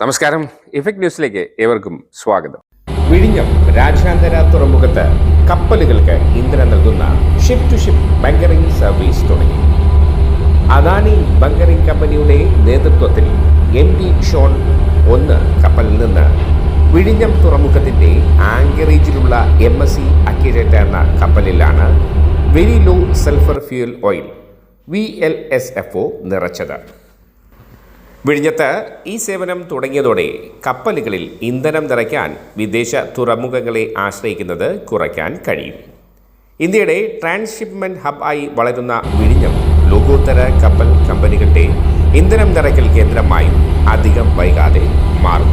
നമസ്കാരം. ഇഫക്ട് ന്യൂസിലേക്ക് ഏവർക്കും സ്വാഗതം. വിഴിഞ്ഞം രാജ്യാന്തര തുറമുഖത്ത് കപ്പലുകൾക്ക് ഇന്ധനം നൽകുന്ന ship to ship bunkering service തുടങ്ങി. അദാനി ബങ്കറിംഗ് കമ്പനിയുടെ നേതൃത്വത്തിൽ എം ഡി ഷോൺ ഒന്ന് കപ്പലിൽ നിന്ന് വിഴിഞ്ഞം തുറമുഖത്തിന്റെ ആങ്കറേജിലുള്ള എം എസ് സി അക്കിരേറ്റ എന്ന കപ്പലിലാണ് very low sulphur fuel oil V L S F O നിറച്ചത്. വിഴിഞ്ഞത്ത് ഈ സേവനം തുടങ്ങിയതോടെ കപ്പലുകളിൽ ഇന്ധനം നിറയ്ക്കാൻ വിദേശ തുറമുഖങ്ങളെ ആശ്രയിക്കുന്നത് കുറയ്ക്കാൻ കഴിയും. ഇന്ത്യയുടെ ട്രാൻസ്ഷിപ്മെന്റ് ഹബ് ആയി വളരുന്ന വിഴിഞ്ഞം ലോകോത്തര കപ്പൽ കമ്പനികളുടെ ഇന്ധനം നിറയ്ക്കൽ കേന്ദ്രമായും അധികം വൈകാതെ മാറും